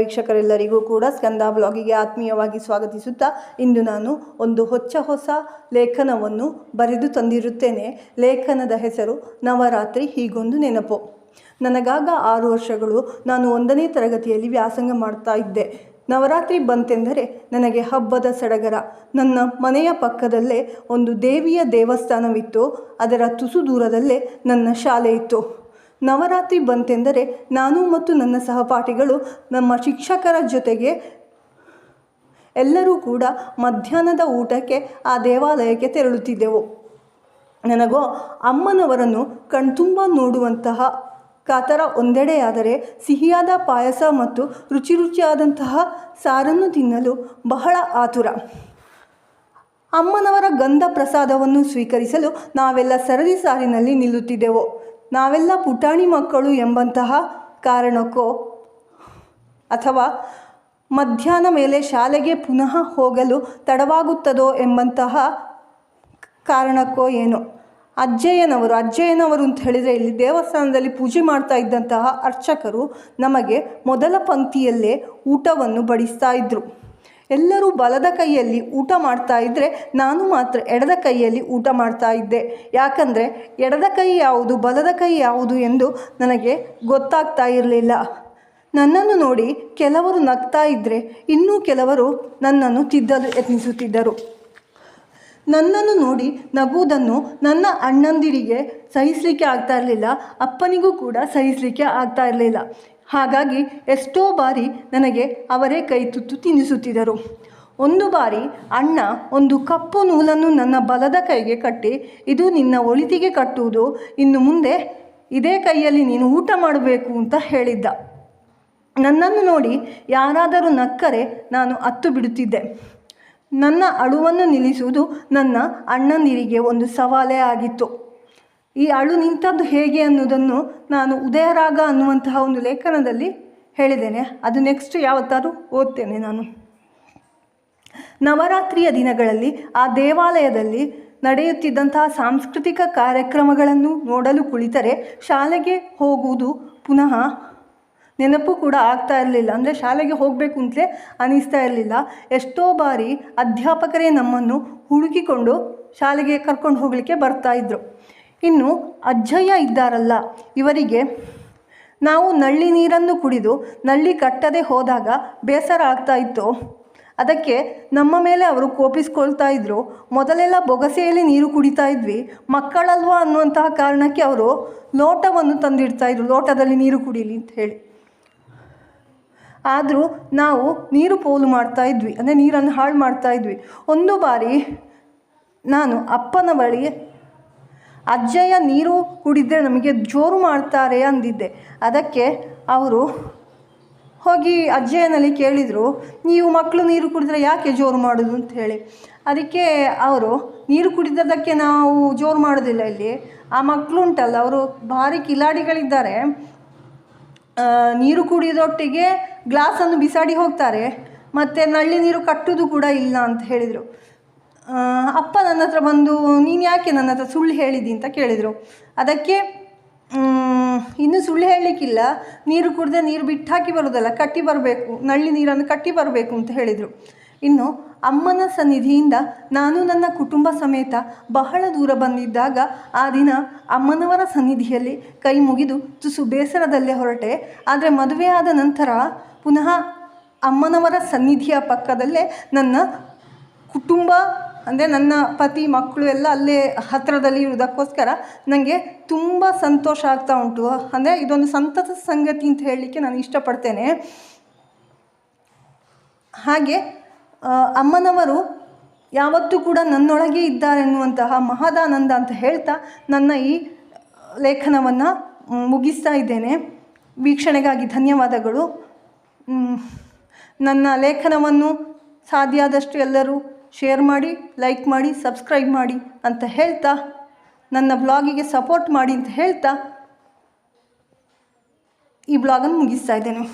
ವೀಕ್ಷಕರೆಲ್ಲರಿಗೂ ಕೂಡ ಸ್ಕಂದ ಬ್ಲಾಗಿಗೆ ಆತ್ಮೀಯವಾಗಿ ಸ್ವಾಗತಿಸುತ್ತಾ ಇಂದು ನಾನು ಒಂದು ಹೊಚ್ಚ ಹೊಸ ಲೇಖನವನ್ನು ಬರೆದು ತಂದಿರುತ್ತೇನೆ. ಲೇಖನದ ಹೆಸರು ನವರಾತ್ರಿ ಹೀಗೊಂದು ನೆನಪು. ನನಗಾಗ ಆರು ವರ್ಷಗಳು, ನಾನು ಒಂದನೇ ತರಗತಿಯಲ್ಲಿ ವ್ಯಾಸಂಗ ಮಾಡ್ತಾ ಇದ್ದೆ. ನವರಾತ್ರಿ ಬಂತೆಂದರೆ ನನಗೆ ಹಬ್ಬದ ಸಡಗರ. ನನ್ನ ಮನೆಯ ಪಕ್ಕದಲ್ಲೇ ಒಂದು ದೇವಿಯ ದೇವಸ್ಥಾನವಿತ್ತು. ಅದರ ತುಸು ದೂರದಲ್ಲೇ ನನ್ನ ಶಾಲೆ ಇತ್ತು. ನವರಾತ್ರಿ ಬಂತೆಂದರೆ ನಾನು ಮತ್ತು ನನ್ನ ಸಹಪಾಠಿಗಳು, ನಮ್ಮ ಶಿಕ್ಷಕರ ಜೊತೆಗೆ ಎಲ್ಲರೂ ಕೂಡ ಮಧ್ಯಾಹ್ನದ ಊಟಕ್ಕೆ ಆ ದೇವಾಲಯಕ್ಕೆ ತೆರಳುತ್ತಿದ್ದೆವು. ನನಗೋ, ಅಮ್ಮನವರನ್ನು ಕಣ್ತುಂಬ ನೋಡುವಂತಹ ಕಾತರ ಒಂದೆಡೆಯಾದರೆ ಸಿಹಿಯಾದ ಪಾಯಸ ಮತ್ತು ರುಚಿ ರುಚಿಯಾದಂತಹ ಸಾರನ್ನು ತಿನ್ನಲು ಬಹಳ ಆತುರ. ಅಮ್ಮನವರ ಗಂಧ ಪ್ರಸಾದವನ್ನು ಸ್ವೀಕರಿಸಲು ನಾವೆಲ್ಲ ಸರದಿ ಸಾಲಿನಲ್ಲಿ ನಿಲ್ಲುತ್ತಿದ್ದೆವು. ನಾವೆಲ್ಲ ಪುಟಾಣಿ ಮಕ್ಕಳು ಎಂಬಂತಹ ಕಾರಣಕ್ಕೋ ಅಥವಾ ಮಧ್ಯಾಹ್ನ ಮೇಲೆ ಶಾಲೆಗೆ ಪುನಃ ಹೋಗಲು ತಡವಾಗುತ್ತದೋ ಎಂಬಂತಹ ಕಾರಣಕ್ಕೋ ಏನೋ. ಅಜ್ಜಯ್ಯನವರು ಅಜ್ಜಯ್ಯನವರು ಅಂತ ಹೇಳಿದರೆ ಇಲ್ಲಿ ದೇವಸ್ಥಾನದಲ್ಲಿ ಪೂಜೆ ಮಾಡ್ತಾ ಇದ್ದಂತಹ ಅರ್ಚಕರು ನಮಗೆ ಮೊದಲ ಪಂಕ್ತಿಯಲ್ಲೇ ಊಟವನ್ನು ಬಡಿಸ್ತಾ ಇದ್ದರು ಎಲ್ಲರೂ ಬಲದ ಕೈಯಲ್ಲಿ ಊಟ ಮಾಡ್ತಾ ಇದ್ದರೆ ನಾನು ಮಾತ್ರ ಎಡದ ಕೈಯಲ್ಲಿ ಊಟ ಮಾಡ್ತಾ ಇದ್ದೆ. ಯಾಕಂದರೆ ಎಡದ ಕೈ ಯಾವುದು, ಬಲದ ಕೈ ಯಾವುದು ಎಂದು ನನಗೆ ಗೊತ್ತಾಗ್ತಾ ಇರಲಿಲ್ಲ. ನನ್ನನ್ನು ನೋಡಿ ಕೆಲವರು ನಗ್ತಾ ಇದ್ದರೆ ಇನ್ನೂ ಕೆಲವರು ನನ್ನನ್ನು ತಿದ್ದಲು ಯತ್ನಿಸುತ್ತಿದ್ದರು. ನನ್ನನ್ನು ನೋಡಿ ನಗುವುದನ್ನು ನನ್ನ ಅಣ್ಣಂದಿರಿಗೆ ಸಹಿಸಲಿಕ್ಕೆ ಆಗ್ತಾ ಇರಲಿಲ್ಲ, ಅಪ್ಪನಿಗೂ ಕೂಡ ಸಹಿಸಲಿಕ್ಕೆ ಆಗ್ತಾ ಇರಲಿಲ್ಲ. ಹಾಗಾಗಿ ಎಷ್ಟೋ ಬಾರಿ ನನಗೆ ಅವರೇ ಕೈ ತುತ್ತು ತಿನ್ನಿಸುತ್ತಿದ್ದರು. ಒಂದು ಬಾರಿ ಅಣ್ಣ ಒಂದು ಕಪ್ಪು ನೂಲನ್ನು ನನ್ನ ಬಲದ ಕೈಗೆ ಕಟ್ಟಿ, ಇದು ನಿನ್ನ ಒಳಿತಿಗೆ ಕಟ್ಟುವುದು, ಇನ್ನು ಮುಂದೆ ಇದೇ ಕೈಯಲ್ಲಿ ನೀನು ಊಟ ಮಾಡಬೇಕು ಅಂತ ಹೇಳಿದ್ದ. ನನ್ನನ್ನು ನೋಡಿ ಯಾರಾದರೂ ನಕ್ಕರೆ ನಾನು ಅತ್ತು ಬಿಡುತ್ತಿದ್ದೆ. ನನ್ನ ಅಳುವನ್ನು ನಿಲ್ಲಿಸುವುದು ನನ್ನ ಅಣ್ಣನಿರಿಗೆ ಒಂದು ಸವಾಲೇ ಆಗಿತ್ತು. ಈ ಅಳು ನಿಂತದ್ದು ಹೇಗೆ ಅನ್ನೋದನ್ನು ನಾನು ಉದಯರಾಗ ಅನ್ನುವಂತಹ ಒಂದು ಲೇಖನದಲ್ಲಿ ಹೇಳಿದ್ದೇನೆ. ಅದು ನೆಕ್ಸ್ಟ್ ಯಾವತ್ತಾದರೂ ಓದ್ತೇನೆ ನಾನು. ನವರಾತ್ರಿಯ ದಿನಗಳಲ್ಲಿ ಆ ದೇವಾಲಯದಲ್ಲಿ ನಡೆಯುತ್ತಿದ್ದಂತಹ ಸಾಂಸ್ಕೃತಿಕ ಕಾರ್ಯಕ್ರಮಗಳನ್ನು ನೋಡಲು ಕುಳಿತರೆ ಶಾಲೆಗೆ ಹೋಗುವುದು ಪುನಃ ನೆನಪು ಕೂಡ ಆಗ್ತಾ ಇರಲಿಲ್ಲ. ಅಂದರೆ ಶಾಲೆಗೆ ಹೋಗಬೇಕು ಅಂತಲೇ ಅನಿಸ್ತಾ ಇರಲಿಲ್ಲ. ಎಷ್ಟೋ ಬಾರಿ ಅಧ್ಯಾಪಕರೇ ನಮ್ಮನ್ನು ಹುಡುಕಿಕೊಂಡು ಶಾಲೆಗೆ ಕರ್ಕೊಂಡು ಹೋಗಲಿಕ್ಕೆ ಬರ್ತಾಯಿದ್ರು ಇನ್ನು ಅಜ್ಜಯ್ಯ ಇದ್ದಾರಲ್ಲ, ಇವರಿಗೆ ನಾವು ನಳ್ಳಿ ನೀರನ್ನು ಕುಡಿದು ನಳ್ಳಿ ಕಟ್ಟದೆ ಹೋದಾಗ ಬೇಸರ ಆಗ್ತಾ ಇತ್ತು. ಅದಕ್ಕೆ ನಮ್ಮ ಮೇಲೆ ಅವರು ಕೋಪಿಸ್ಕೊಳ್ತಾ ಇದ್ದರು ಮೊದಲೆಲ್ಲ ಬೊಗಸೆಯಲ್ಲಿ ನೀರು ಕುಡಿತಾ ಇದ್ವಿ. ಮಕ್ಕಳಲ್ವಾ ಅನ್ನುವಂತಹ ಕಾರಣಕ್ಕೆ ಅವರು ಲೋಟವನ್ನು ತಂದಿಡ್ತಾ ಇದ್ರು. ಲೋಟದಲ್ಲಿ ನೀರು ಕುಡಿಲಿ ಅಂತ ಹೇಳಿ. ಆದರೂ ನಾವು ನೀರು ಪೋಲು ಮಾಡ್ತಾ ಇದ್ವಿ. ಅಂದರೆ ನೀರನ್ನು ಹಾಳು ಮಾಡ್ತಾ ಇದ್ವಿ. ಒಂದು ಬಾರಿ ನಾನು ಅಪ್ಪನ ಬಳಿ ಅಜ್ಜಯ್ಯ ನೀರು ಕುಡಿದ್ರೆ ನಮಗೆ ಜೋರು ಮಾಡ್ತಾರೆ ಅಂದಿದ್ದೆ. ಅದಕ್ಕೆ ಅವರು ಹೋಗಿ ಅಜ್ಜಯ್ಯನಲ್ಲಿ ಕೇಳಿದರು, ನೀವು ಮಕ್ಕಳು ನೀರು ಕುಡಿದ್ರೆ ಯಾಕೆ ಜೋರು ಮಾಡೋದು? ಅಂತ ಹೇಳಿ. ಅದಕ್ಕೆ ಅವರು, ನೀರು ಕುಡಿದದಕ್ಕೆ ನಾವು ಜೋರು ಮಾಡೋದಿಲ್ಲ ಇಲ್ಲಿ. ಆ ಮಕ್ಕಳು ಉಂಟಲ್ಲ, ಅವರು ಭಾರಿ ಕಿಲಾಡಿಗಳಿದ್ದಾರೆ. ನೀರು ಕುಡಿಯೋದೊಟ್ಟಿಗೆ ಗ್ಲಾಸನ್ನು ಬಿಸಾಡಿ ಹೋಗ್ತಾರೆ. ಮತ್ತು ನಳ್ಳಿ ನೀರು ಕಟ್ಟೋದು ಕೂಡ ಇಲ್ಲ ಅಂತ ಹೇಳಿದರು. ಅಪ್ಪ ನನ್ನ ಹತ್ರ ಬಂದು, ನೀನು ಯಾಕೆ ನನ್ನ ಹತ್ರ ಸುಳ್ಳು ಹೇಳಿದಿ? ಅಂತ ಕೇಳಿದರು. ಅದಕ್ಕೆ ಇನ್ನೂ ಸುಳ್ಳು ಹೇಳಲಿಕ್ಕಿಲ್ಲ. ನೀರು ಕುಡಿದ್ರೆ ನೀರು ಬಿಟ್ಟು ಹಾಕಿ ಬರೋದಲ್ಲ, ಕಟ್ಟಿ ಬರಬೇಕು. ನಳ್ಳಿ ನೀರನ್ನು ಕಟ್ಟಿ ಬರಬೇಕು, ಅಂತ ಹೇಳಿದರು. ಇನ್ನು ಅಮ್ಮನ ಸನ್ನಿಧಿಯಿಂದ ನಾನು ನನ್ನ ಕುಟುಂಬ ಸಮೇತ ಬಹಳ ದೂರ ಬಂದಿದ್ದಾಗ, ಆ ದಿನ ಅಮ್ಮನವರ ಸನ್ನಿಧಿಯಲ್ಲಿ ಕೈ ಮುಗಿದು ತುಸು ಬೇಸರದಲ್ಲೇ ಹೊರಟೆ. ಆದರೆ ಮದುವೆಯಾದ ನಂತರ ಪುನಃ ಅಮ್ಮನವರ ಸನ್ನಿಧಿಯ ಪಕ್ಕದಲ್ಲೇ ನನ್ನ ಕುಟುಂಬ ಅಂದರೆ ನನ್ನ ಪತಿ, ಮಕ್ಕಳು ಎಲ್ಲ ಅಲ್ಲೇ ಹತ್ತಿರದಲ್ಲಿ ಇರುವುದಕ್ಕೋಸ್ಕರ ನನಗೆ ತುಂಬ ಸಂತೋಷ ಆಗ್ತಾ ಉಂಟು. ಅಂದರೆ ಇದೊಂದು ಸಂತತ ಸಂಗತಿ ಅಂತ ಹೇಳಲಿಕ್ಕೆ ನಾನು ಇಷ್ಟಪಡ್ತೇನೆ. ಹಾಗೆ ಅಮ್ಮನವರು ಯಾವತ್ತೂ ಕೂಡ ನನ್ನೊಳಗೆ ಇದ್ದಾರೆ ಎನ್ನುವಂತಹ ಮಹದಾನಂದ ಅಂತ ಹೇಳ್ತಾ ನನ್ನ ಈ ಲೇಖನವನ್ನು ಮುಗಿಸ್ತಾ ಇದ್ದೇನೆ. ವೀಕ್ಷಣೆಗಾಗಿ ಧನ್ಯವಾದಗಳು. ನನ್ನ ಲೇಖನವನ್ನು ಸಾಧ್ಯ ಆದಷ್ಟು ಎಲ್ಲರೂ ಶೇರ್ ಮಾಡಿ ಲೈಕ್ ಮಾಡಿ ಸಬ್ಸ್ಕ್ರೈಬ್ ಮಾಡಿ ಅಂತ ಹೇಳ್ತಾ, ನನ್ನ ಬ್ಲಾಗಿಗೆ ಸಪೋರ್ಟ್ ಮಾಡಿ ಅಂತ ಹೇಳ್ತಾ, ಈ ಬ್ಲಾಗನ್ನು ಮುಗಿಸ್ತಾ ಇದ್ದೇನೆ.